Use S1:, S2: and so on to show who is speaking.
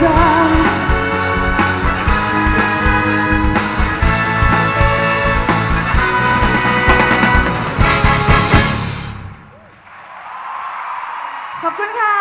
S1: ขอบคุณค่ะ